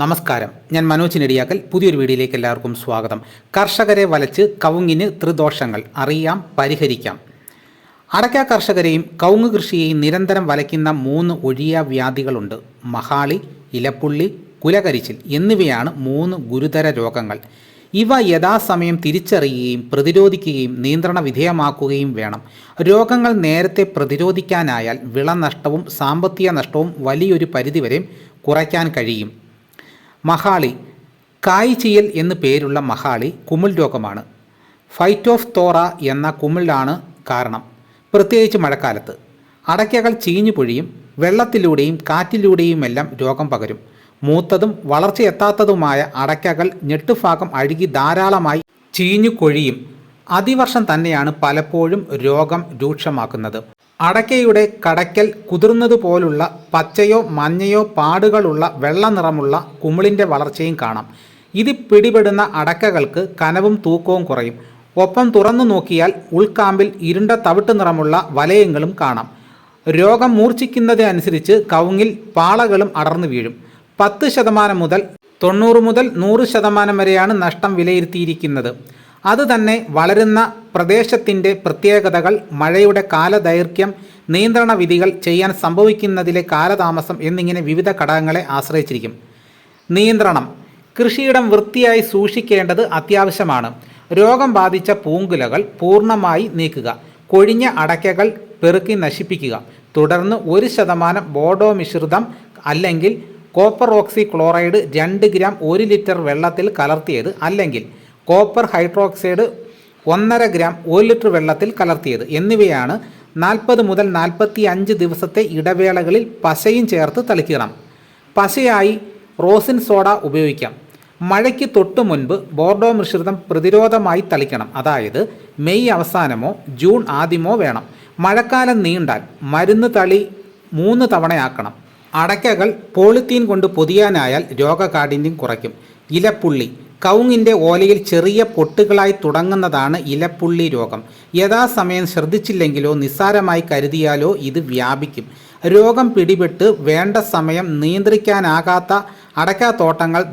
നമസ്കാരം. ഞാൻ മനോജ് നെടിയാക്കൽ. പുതിയൊരു വീഡിയോയിലേക്ക് എല്ലാവർക്കും സ്വാഗതം. കർഷകരെ വലച്ച് കവുങ്ങിന് ത്രിദോഷങ്ങൾ അറിയാം പരിഹരിക്കാം. അടയ്ക്ക കർഷകരെയും കവുങ്ങ് കൃഷിയെയും നിരന്തരം വലയ്ക്കുന്ന മൂന്ന് ഒഴിയ വ്യാധികളുണ്ട്. മഹാളി ഇലപ്പുള്ളി കുലകരിച്ചിൽ എന്നിവയാണ് മൂന്ന് ഗുരുതര രോഗങ്ങൾ. ഇവ യഥാസമയം തിരിച്ചറിയുകയും പ്രതിരോധിക്കുകയും നിയന്ത്രണ വിധേയമാക്കുകയും വേണം. രോഗങ്ങൾ നേരത്തെ പ്രതിരോധിക്കാനായാൽ വിളനഷ്ടവും സാമ്പത്തിക നഷ്ടവും വലിയൊരു പരിധിവരെ കുറയ്ക്കാൻ കഴിയും. മഹാളി. കായ്ചിയൽ എന്നു പേരുള്ള മഹാളി കുമിൾ രോഗമാണ്. ഫൈറ്റ് ഓഫ് തോറ എന്ന കുമിളാണ് കാരണം. പ്രത്യേകിച്ച് മഴക്കാലത്ത്. അടയ്ക്കകൾ ചീഞ്ഞു പൊഴിയും വെള്ളത്തിലൂടെയും കാറ്റിലൂടെയുമെല്ലാം രോഗം പകരും. മൂത്തതും വളർച്ചയെത്താത്തതുമായ അടയ്ക്കകൾ ഞെട്ടുഭാഗം അഴുകി ധാരാളമായി ചീഞ്ഞു കൊഴിയും. അതിവർഷം തന്നെയാണ് പലപ്പോഴും രോഗം രൂക്ഷമാക്കുന്നത്. അടയ്ക്കയുടെ കടയ്ക്കൽ കുതിർന്നതുപോലുള്ള പച്ചയോ മഞ്ഞയോ പാടുകളുള്ള വെള്ള നിറമുള്ള കുമിളിന്റെ വളർച്ചയും കാണാം. ഇത് പിടിപെടുന്ന അടക്കകൾക്ക് കനവും തൂക്കവും കുറയും. ഒപ്പം തുറന്നു നോക്കിയാൽ ഉൾക്കാമ്പിൽ ഇരുണ്ട തവിട്ട് നിറമുള്ള വലയങ്ങളും കാണാം. രോഗം മൂർച്ഛിക്കുന്നതിനനുസരിച്ച് കവുങ്ങിൽ പാളകളും അടർന്നു വീഴും. പത്ത് ശതമാനം മുതൽ തൊണ്ണൂറ് മുതൽ നൂറ് ശതമാനം വരെയാണ് നഷ്ടം വിലയിരുത്തിയിരിക്കുന്നത്. അതുതന്നെ വളരുന്ന പ്രദേശത്തിന്റെ പ്രത്യേകതകൾ മഴയുടെ കാലദൈർഘ്യം നിയന്ത്രണ വിധികൾ ചെയ്യാൻ സംഭവിക്കുന്നതിലെ കാലതാമസം എന്നിങ്ങനെ വിവിധ ഘടകങ്ങളെ ആശ്രയിച്ചിരിക്കും. നിയന്ത്രണം. കൃഷിയിടം വൃത്തിയായി സൂക്ഷിക്കേണ്ടത് അത്യാവശ്യമാണ്. രോഗം ബാധിച്ച പൂങ്കുലകൾ പൂർണമായി നീക്കുക. കൊഴിഞ്ഞ അടയ്ക്കകൾ പെറുക്കി നശിപ്പിക്കുക. തുടർന്ന് ഒരു ശതമാനം ബോഡോ മിശ്രിതം അല്ലെങ്കിൽ കോപ്പർ ഓക്സി ക്ലോറൈഡ് രണ്ട് ഗ്രാം ഒരു ലിറ്റർ വെള്ളത്തിൽ കലർത്തിയത് അല്ലെങ്കിൽ കോപ്പർ ഹൈഡ്രോക്സൈഡ് ഒന്നര ഗ്രാം ഒരു ലിറ്റർ വെള്ളത്തിൽ കലർത്തിയത്. എന്നിവയാണ് നാൽപ്പത് മുതൽ നാൽപ്പത്തി അഞ്ച് ദിവസത്തെ ഇടവേളകളിൽ പശയും ചേർത്ത് തളിക്കണം. പശയായി റോസിൻ സോഡ ഉപയോഗിക്കാം. മഴയ്ക്ക് തൊട്ടു മുൻപ് ബോർഡോ മിശ്രിതം പ്രതിരോധമായി തളിക്കണം. അതായത് മെയ് അവസാനമോ ജൂൺ ആദ്യമോ വേണം. മഴക്കാലം നീണ്ടാൽ മരുന്ന് തളി മൂന്ന് തവണയാക്കണം. അടയ്ക്കകൾ പോളിത്തീൻ കൊണ്ട് പൊതിയാനായാൽ രോഗകാഠിന്യം കുറയ്ക്കും. ഇലപ്പുള്ളി കവുങ്ങിന്റെ ഓലയിൽ ചെറിയ പൊട്ടുകളായി തുടങ്ങുന്നതാണ് ഇലപ്പുള്ളി രോഗം. യഥാസമയം ശ്രദ്ധിച്ചില്ലെങ്കിലോ നിസ്സാരമായി കരുതിയാലോ ഇത് വ്യാപിക്കും. രോഗം പിടിപെട്ട് വേണ്ട സമയം നിയന്ത്രിക്കാനാകാത്ത അടയ്ക്കാത്തോട്ടങ്ങൾ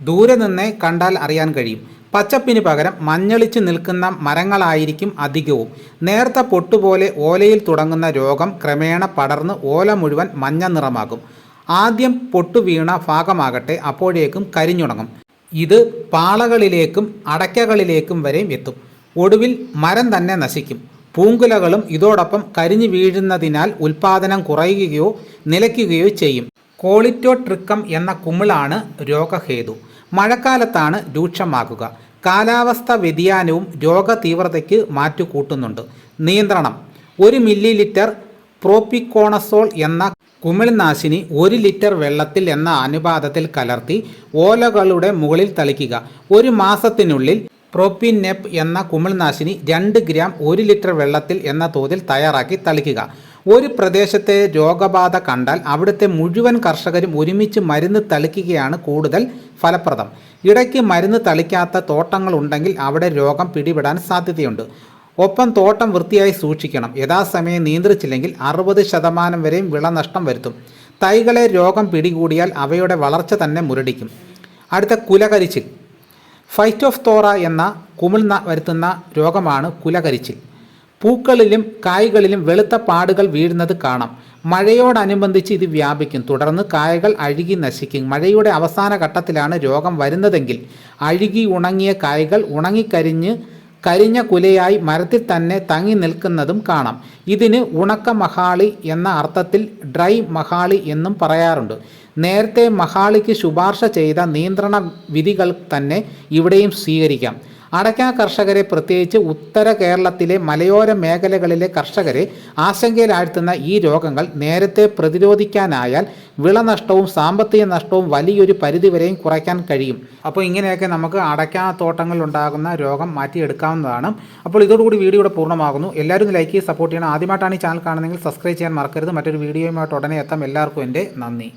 ദൂരെ നിന്നേ കണ്ടാൽ അറിയാൻ കഴിയും. പച്ചപ്പിന് പകരം മഞ്ഞളിച്ച് നിൽക്കുന്ന മരങ്ങളായിരിക്കും അധികവും. നേർത്ത പൊട്ടുപോലെ ഓലയിൽ തുടങ്ങുന്ന രോഗം ക്രമേണ പടർന്ന് ഓല മുഴുവൻ മഞ്ഞ നിറമാകും. ആദ്യം പൊട്ടു വീണ ഭാഗമാകട്ടെ അപ്പോഴേക്കും കരിഞ്ഞുണങ്ങും. ഇത് പാളകളിലേക്കും അടയ്ക്കകളിലേക്കും വരെയും എത്തും. ഒടുവിൽ മരം തന്നെ നശിക്കും. പൂങ്കുലകളും ഇതോടൊപ്പം കരിഞ്ഞു വീഴുന്നതിനാൽ ഉൽപാദനം കുറയുകയോ നിലയ്ക്കുകയോ ചെയ്യും. കോളിറ്റോട്രിക്കം എന്ന കുമിളാണ് രോഗഹേതു. മഴക്കാലത്താണ് രൂക്ഷമാകുക. കാലാവസ്ഥ വ്യതിയാനവും രോഗതീവ്രതയ്ക്ക് മാറ്റുകൂട്ടുന്നുണ്ട്. നിയന്ത്രണം. ഒരു മില്ലി ലിറ്റർ പ്രോപ്പിക്കോണസോൾ എന്ന കുമിൾനാശിനി ഒരു ലിറ്റർ വെള്ളത്തിൽ എന്ന അനുപാതത്തിൽ കലർത്തി ഓലകളുടെ മുകളിൽ തളിക്കുക. ഒരു മാസത്തിനുള്ളിൽ പ്രോപ്പിനെപ് എന്ന കുമിൾനാശിനി രണ്ട് ഗ്രാം ഒരു ലിറ്റർ വെള്ളത്തിൽ എന്ന തോതിൽ തയ്യാറാക്കി തളിക്കുക. ഒരു പ്രദേശത്തെ രോഗബാധ കണ്ടാൽ അവിടുത്തെ മുഴുവൻ കർഷകരും ഒരുമിച്ച് മരുന്ന് തളിക്കുകയാണ് കൂടുതൽ ഫലപ്രദം. ഇടയ്ക്ക് മരുന്ന് തളിക്കാത്ത തോട്ടങ്ങളുണ്ടെങ്കിൽ അവിടെ രോഗം പിടിപെടാൻ സാധ്യതയുണ്ട്. ഒപ്പം തോട്ടം വൃത്തിയായി സൂക്ഷിക്കണം. യഥാസമയം നിയന്ത്രിച്ചില്ലെങ്കിൽ അറുപത് ശതമാനം വരെയും വിളനഷ്ടം വരുത്തും. തൈകളെ രോഗം പിടികൂടിയാൽ അവയുടെ വളർച്ച തന്നെ മുരടിക്കും. അടുത്ത കുലകരിച്ചിൽ. ഫൈറ്റ് ഓഫ് തോറ എന്ന കുമിൾ വരുത്തുന്ന രോഗമാണ് കുലകരിച്ചിൽ. പൂക്കളിലും കായ്കളിലും വെളുത്ത പാടുകൾ വീഴുന്നത് കാണാം. മഴയോടനുബന്ധിച്ച് ഇത് വ്യാപിക്കും. തുടർന്ന് കായകൾ അഴുകി നശിക്കും. മഴയുടെ അവസാന ഘട്ടത്തിലാണ് രോഗം വരുന്നതെങ്കിൽ അഴുകി ഉണങ്ങിയ കായകൾ ഉണങ്ങിക്കരിഞ്ഞ് കരിഞ്ഞ കുലയായി മരത്തിൽ തന്നെ തങ്ങി നിൽക്കുന്നതും കാണാം. ഇതിന് ഉണക്ക മഹാളി എന്ന അർത്ഥത്തിൽ ഡ്രൈ മഹാളി എന്നും പറയാറുണ്ട്. നേരത്തെ മഹാളിക്ക് ശുപാർശ ചെയ്ത നിയന്ത്രണ വിധികൾ തന്നെ ഇവിടെയും സ്വീകരിക്കാം. അടയ്ക്ക കർഷകരെ പ്രത്യേകിച്ച് ഉത്തര കേരളത്തിലെ മലയോര മേഖലകളിലെ കർഷകരെ ആശങ്കയിലാഴ്ത്തുന്ന ഈ രോഗങ്ങൾ നേരത്തെ പ്രതിരോധിക്കാനായാൽ വിളനഷ്ടവും സാമ്പത്തിക നഷ്ടവും വലിയൊരു പരിധിവരെയും കുറയ്ക്കാൻ കഴിയും. അപ്പോൾ ഇങ്ങനെയൊക്കെ നമുക്ക് അടയ്ക്ക തോട്ടങ്ങളിൽ ഉണ്ടാകുന്ന രോഗം മാറ്റിയെടുക്കാവുന്നതാണ്. അപ്പോൾ ഇതോടുകൂടി വീഡിയോ ഇവിടെ പൂർണമാകുന്നു. എല്ലാവരും ലൈക്ക് ചെയ്ത് സപ്പോർട്ട് ചെയ്യണം. ആദ്യമായിട്ടാണ് ഈ ചാനൽ കാണുന്നതെങ്കിൽ സബ്സ്ക്രൈബ് ചെയ്യാൻ മറക്കരുത്. മറ്റൊരു വീഡിയോയുമായിട്ട് ഉടനെ എത്താം. എല്ലാവർക്കും എന്റെ നന്ദി.